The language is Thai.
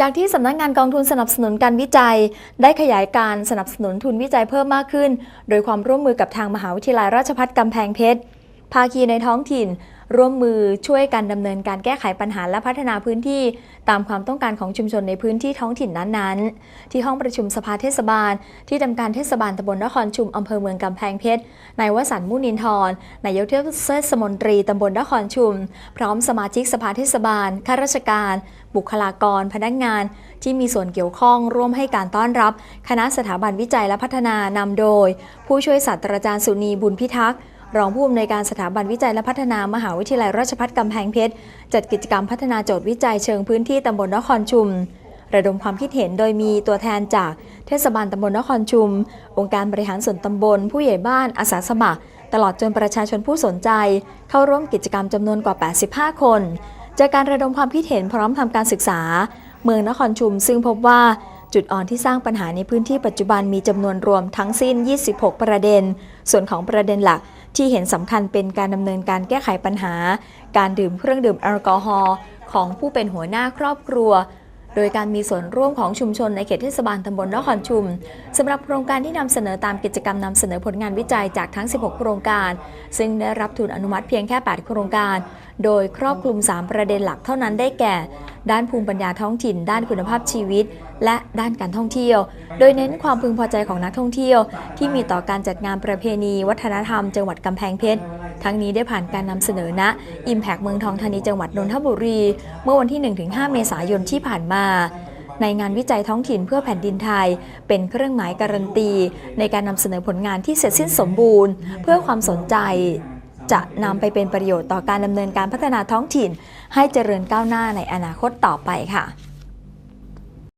จากที่สำนักงานกองทุนสนับสนุนการวิจัย ได้ขยายการสนับสนุนทุนวิจัยเพิ่มมากขึ้น โดยความร่วมมือกับทางมหาวิทยาลัยราชภัฏกำแพงเพชร ภาคีในท้องถิ่น ร่วมมือช่วยกันดำเนินการแก้ไขปัญหาและพัฒนาพื้นที่ ตามความต้องการของชุมชนในพื้นที่ท้องถิ่นนั้นๆ ที่ห้องประชุมสภาเทศบาล ที่ทำการเทศบาลตำบลนครชุมอำเภอเมืองกำแพงเพชรนายวสันต์มุนินทร์นายกเทศมนตรีตำบลนครชุม พร้อมสมาชิกสภาเทศบาลข้าราชการ บุคลากร พนักงานที่มีส่วนเกี่ยวข้องร่วมให้การต้อนรับ คณะสถาบันวิจัยและพัฒนานำโดย ผู้ช่วยศาสตราจารย์สุนีบุญพิทักษ์ รองผู้อำนวยการสถาบันวิจัยและพัฒนามหาวิทยาลัยราชภัฏกำแพงเพชร จัดกิจกรรมพัฒนาโจทย์วิจัยเชิงพื้นที่ตำบลนครชุม ระดมความคิดเห็นโดยมีตัวแทนจากเทศบาลตำบลนครชุม องค์การบริหารส่วนตำบล ผู้ใหญ่บ้านอาสาสมัคร ตลอดจนประชาชนผู้สนใจ เข้าร่วมกิจกรรมจำนวนกว่า 85 คน จากการระดมความคิดเห็นพร้อมทำการศึกษา เมืองนครชุมซึ่งพบว่า จุดอ่อนที่สร้างปัญหาในพื้นที่ปัจจุบันมีจำนวนรวมทั้งสิ้น 26 ประเด็น ส่วนของประเด็นหลักที่เห็นสำคัญเป็นการดำเนินการแก้ไขปัญหา การดื่มเครื่องดื่มแอลกอฮอล์ของผู้เป็นหัวหน้าครอบครัว โดยการมีส่วนร่วมของชุมชนในเขตเทศบาลตำบลนครชุมสำหรับโครงการที่นำเสนอตามกิจกรรมนำเสนอผลงานวิจัยจากทั้ง 16 โครงการ ซึ่งได้รับทุนอนุมัติเพียงแค่ 8 โครงการ โดยครอบคลุม 3 ประเด็นหลักเท่านั้นได้แก่ ด้านภูมิปัญญาท้องถิ่น ด้านคุณภาพชีวิต และด้านการท่องเที่ยว โดยเน้นความพึงพอใจของนักท่องเที่ยว ที่มีต่อการจัดงานประเพณี วัฒนธรรม จังหวัดกำแพงเพชรทั้งนี้ได้ผ่านการนำเสนอณ Impact เมืองทองธานีจังหวัดนนทบุรี เมื่อวันที่ 1-5 เมษายนที่ผ่านมาในงานวิจัยท้องถิ่นเพื่อแผ่นดินไทย เป็นเครื่องหมายการันตี ในการนำเสนอผลงานที่เสร็จสิ้นสมบูรณ์ เพื่อความสนใจ จะนำไปเป็นประโยชน์ต่อการดำเนินการพัฒนาท้องถิ่น ให้เจริญก้าวหน้าในอนาคตต่อไปค่ะ